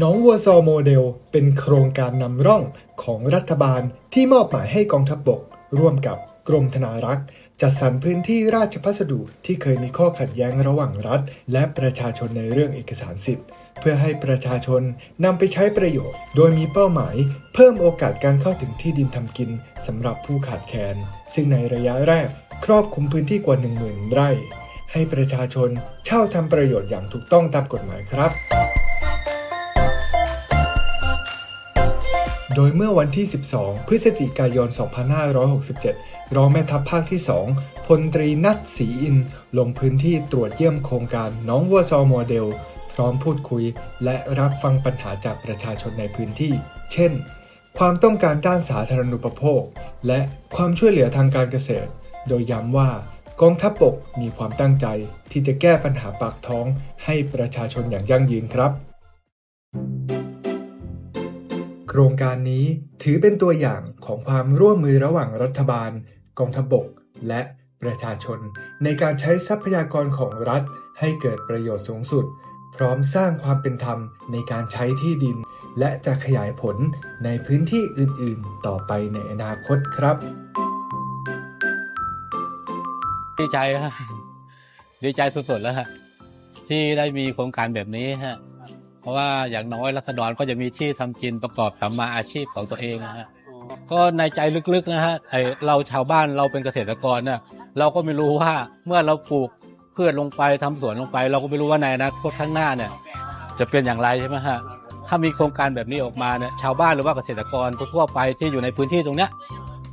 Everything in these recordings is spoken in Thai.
น้องวัวซอโมเดล เป็นโครงการนำร่องของรัฐบาลที่มอบหมายให้กองทัพบก ร่วมกับกรมธนารักษ์ จัดสรรพื้นที่ราชพัสดุที่เคยมีข้อขัดแย้งระหว่างรัฐ และประชาชนในเรื่องเอกสารสิทธิ์ เพื่อให้ประชาชนนำไปใช้ประโยชน์ โดยมีเป้าหมาย เพิ่มโอกาสการเข้าถึงที่ดินทำกินสำหรับผู้ขาดแคลนซึ่งในระยะแรก ครอบคลุมพื้นที่กว่า 10,000 ไร่ให้ประชาชนเช่าทำประโยชน์อย่างถูกต้องตามกฎหมายครับ โดยเมื่อวันที่ 12 พฤศจิกายน 2567 รองแม่ทัพภาคที่ 2 พลตรีนัทศรีอิน ลงพื้นที่ตรวจเยี่ยมโครงการน้องวัวซอโมเดล พร้อมพูดคุย และรับฟังปัญหาจากประชาชนในพื้นที่ เช่น ความต้องการด้านสาธารณูปโภค และความช่วยเหลือทางการเกษตร โดยย้ำว่ากองทัพบกมีความตั้งใจที่จะแก้ปัญหาปากท้องให้ประชาชนอย่างยั่งยืนครับ โครงการนี้ถือเป็นตัวอย่างของความร่วมมือระหว่างรัฐบาล กองทัพบก และประชาชน ในการใช้ทรัพยากรของรัฐให้เกิดประโยชน์สูงสุด พร้อมสร้างความเป็นธรรมในการใช้ที่ดิน และจะขยายผลในพื้นที่อื่นๆ ต่อไปในอนาคตครับ ดีใจฮะดีใจสุดๆแล้วฮะที่ได้มีโครงการแบบนี้ฮะ เพราะว่าอย่างน้อยรัษฎรก็จะมีที่ทำกินประกอบสัมมาอาชีพของตัวเองนะฮะก็ในใจลึกๆนะฮะไอเราชาวบ้านเราเป็นเกษตรกรเนี่ยเราก็ไม่รู้ว่าเมื่อเราปลูกพืชลงไปทำสวนลงไป เราก็ไม่รู้ว่าในอนาคตข้างหน้าเนี่ย จะเป็นอย่างไรใช่ไหมฮะถ้ามีโครงการแบบนี้ออกมาเนี่ยชาวบ้านหรือว่าเกษตรกรทั่วๆไปที่อยู่ในพื้นที่ตรงเนี้ย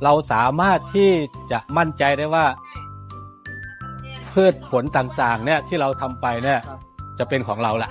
เราสามารถที่จะมั่นใจได้ว่า พืชผลต่างๆ เนี่ยที่เราทำไปเนี่ยจะเป็นของเราละ